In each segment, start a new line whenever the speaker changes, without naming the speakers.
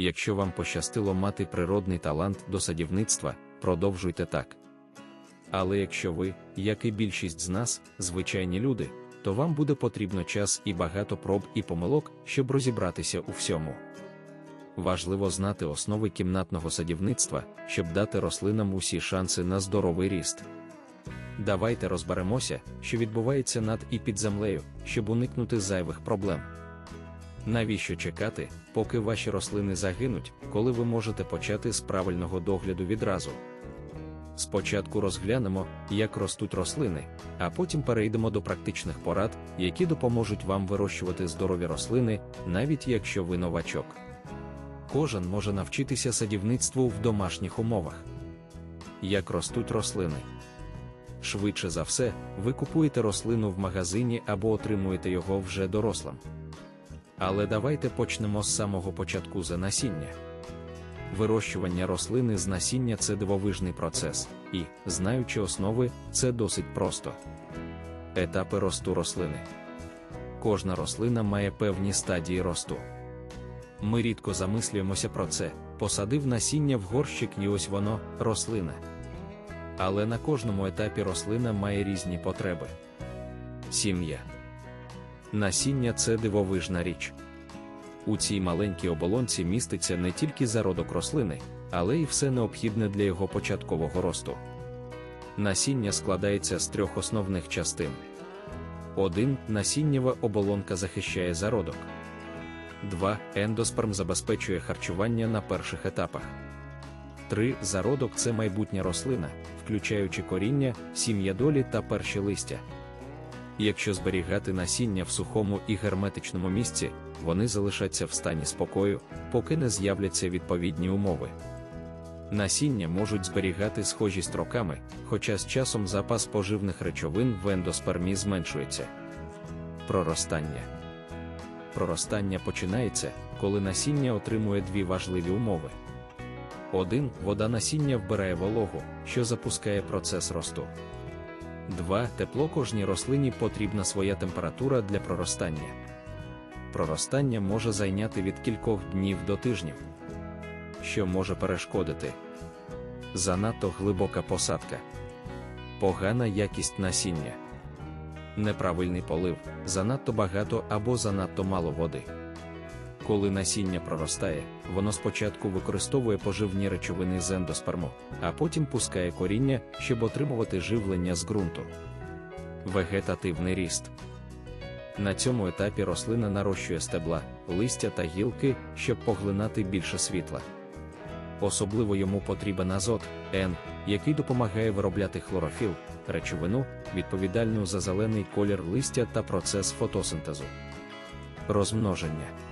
Якщо вам пощастило мати природний талант до садівництва, продовжуйте так. Але якщо ви, як і більшість з нас, звичайні люди, то вам буде потрібно час і багато проб і помилок, щоб розібратися у всьому. Важливо знати основи кімнатного садівництва, щоб дати рослинам усі шанси на здоровий ріст. Давайте розберемося, що відбувається над і під землею, щоб уникнути зайвих проблем. Навіщо чекати, поки ваші рослини загинуть, коли ви можете почати з правильного догляду відразу? Спочатку розглянемо, як ростуть рослини, а потім перейдемо до практичних порад, які допоможуть вам вирощувати здорові рослини, навіть якщо ви новачок. Кожен може навчитися садівництву в домашніх умовах. Як ростуть рослини? Швидше за все, ви купуєте рослину в магазині або отримуєте його вже дорослим. Але давайте почнемо з самого початку за насіння. Вирощування рослини з насіння це дивовижний процес, і, знаючи основи, це досить просто. Етапи росту рослини. Кожна рослина має певні стадії росту. Ми рідко замислюємося про це, посадив насіння в горщик і ось воно, рослина. Але на кожному етапі рослина має різні потреби. Сім'я. Насіння це дивовижна річ. У цій маленькій оболонці міститься не тільки зародок рослини, але й все необхідне для його початкового росту. Насіння складається з трьох основних частин. 1. Насіннєва оболонка захищає зародок. 2. Ендосперм забезпечує харчування на перших етапах. 3. Зародок це майбутня рослина, включаючи коріння, сім'ядолі та перші листя. Якщо зберігати насіння в сухому і герметичному місці, вони залишаться в стані спокою, поки не з'являться відповідні умови. Насіння можуть зберігати схожість роками, хоча з часом запас поживних речовин в ендоспермі зменшується. Проростання Проростання починається, коли насіння отримує дві важливі умови. 1. Вода насіння вбирає вологу, що запускає процес росту. 2. Тепло кожній рослині потрібна своя температура для проростання. Проростання може зайняти від кількох днів до тижнів. Що може перешкодити? Занадто глибока посадка, погана якість насіння, неправильний полив, занадто багато або занадто мало води. Коли насіння проростає, воно спочатку використовує поживні речовини з ендосперму, а потім пускає коріння, щоб отримувати живлення з ґрунту. Вегетативний ріст. На цьому етапі рослина нарощує стебла, листя та гілки, щоб поглинати більше світла. Особливо йому потрібен азот, Н, який допомагає виробляти хлорофіл, речовину, відповідальну за зелений колір листя та процес фотосинтезу. Розмноження.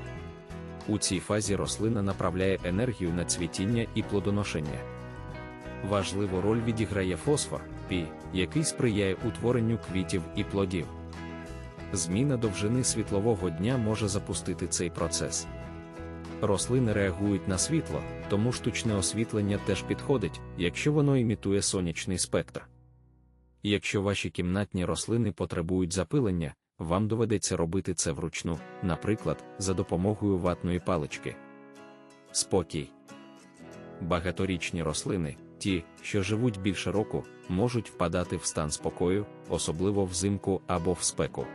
У цій фазі рослина направляє енергію на цвітіння і плодоношення. Важливу роль відіграє фосфор, пі, який сприяє утворенню квітів і плодів. Зміна довжини світлового дня може запустити цей процес. Рослини реагують на світло, тому штучне освітлення теж підходить, якщо воно імітує сонячний спектр. Якщо ваші кімнатні рослини потребують запилення, вам доведеться робити це вручну, наприклад, за допомогою ватної палички. Спокій. Багаторічні рослини, ті, що живуть більше року, можуть впадати в стан спокою, особливо взимку або в спеку.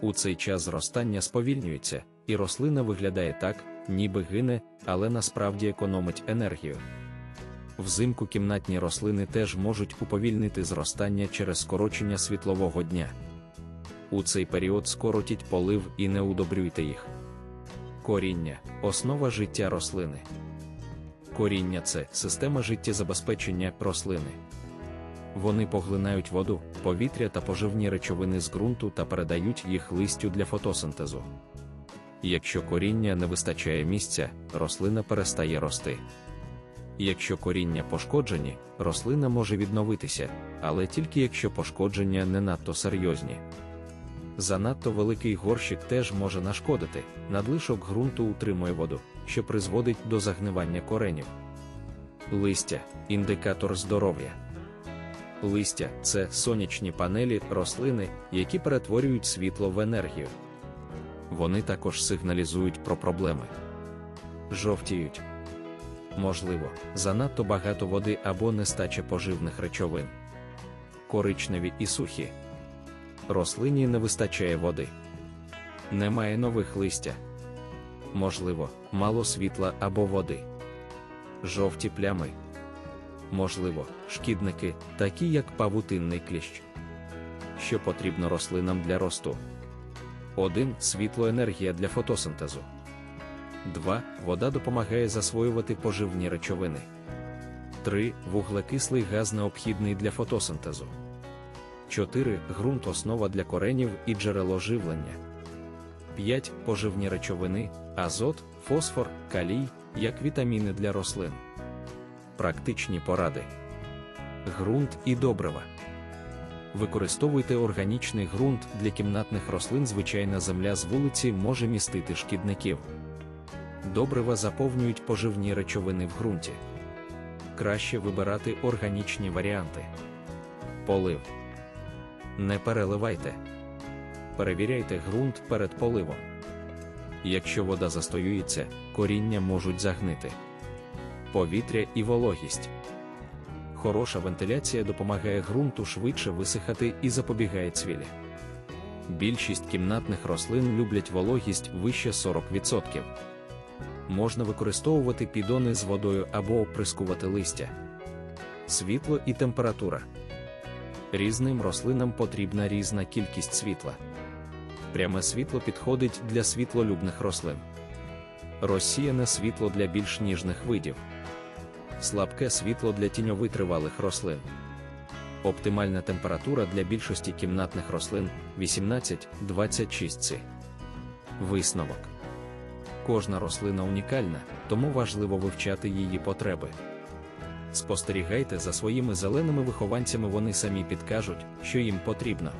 У цей час зростання сповільнюється, і рослина виглядає так, ніби гине, але насправді економить енергію. Взимку кімнатні рослини теж можуть уповільнити зростання через скорочення світлового дня. У цей період скоротіть полив і не удобрюйте їх. Коріння основа життя рослини. Коріння це система життєзабезпечення рослини. Вони поглинають воду, повітря та поживні речовини з ґрунту та передають їх листю для фотосинтезу. Якщо коріння не вистачає місця, рослина перестає рости. Якщо коріння пошкоджені, рослина може відновитися, але тільки якщо пошкодження не надто серйозні. Занадто великий горщик теж може нашкодити, надлишок ґрунту утримує воду, що призводить до загнивання коренів. Листя індикатор здоров'я. Листя це сонячні панелі рослини, які перетворюють світло в енергію. Вони також сигналізують про проблеми. жовтіють. Можливо, занадто багато води або нестача поживних речовин. Коричневі і сухі. Рослині не вистачає води. Немає нових листя. Можливо, мало світла або води. Жовті плями. Можливо, шкідники, такі як павутинний кліщ. Що потрібно рослинам для росту? 1. Світлоенергія для фотосинтезу. 2. Вода допомагає засвоювати поживні речовини. 3. Вуглекислий газ необхідний для фотосинтезу. 4. Ґрунт основа для коренів і джерело живлення. 5. Поживні речовини, азот, фосфор, калій, як вітаміни для рослин. Практичні поради. Ґрунт і добрива. Використовуйте органічний ґрунт для кімнатних рослин. Звичайна земля з вулиці може містити шкідників. Добрива заповнюють поживні речовини в ґрунті. Краще вибирати органічні варіанти. Полив. Не переливайте. Перевіряйте ґрунт перед поливом. Якщо вода застоюється, коріння можуть загнити. Повітря і вологість. Хороша вентиляція допомагає ґрунту швидше висихати і запобігає цвілі. Більшість кімнатних рослин люблять вологість вище 40%. Можна використовувати підони з водою або оприскувати листя. Світло і температура. Різним рослинам потрібна різна кількість світла. Пряме світло підходить для світлолюбних рослин. Розсіяне світло для більш ніжних видів. Слабке світло для тіньовитривалих рослин. Оптимальна температура для більшості кімнатних рослин 18-26 С. Висновок. Кожна рослина унікальна, тому важливо вивчати її потреби. Спостерігайте за своїми зеленими вихованцями, вони самі підкажуть, що їм потрібно.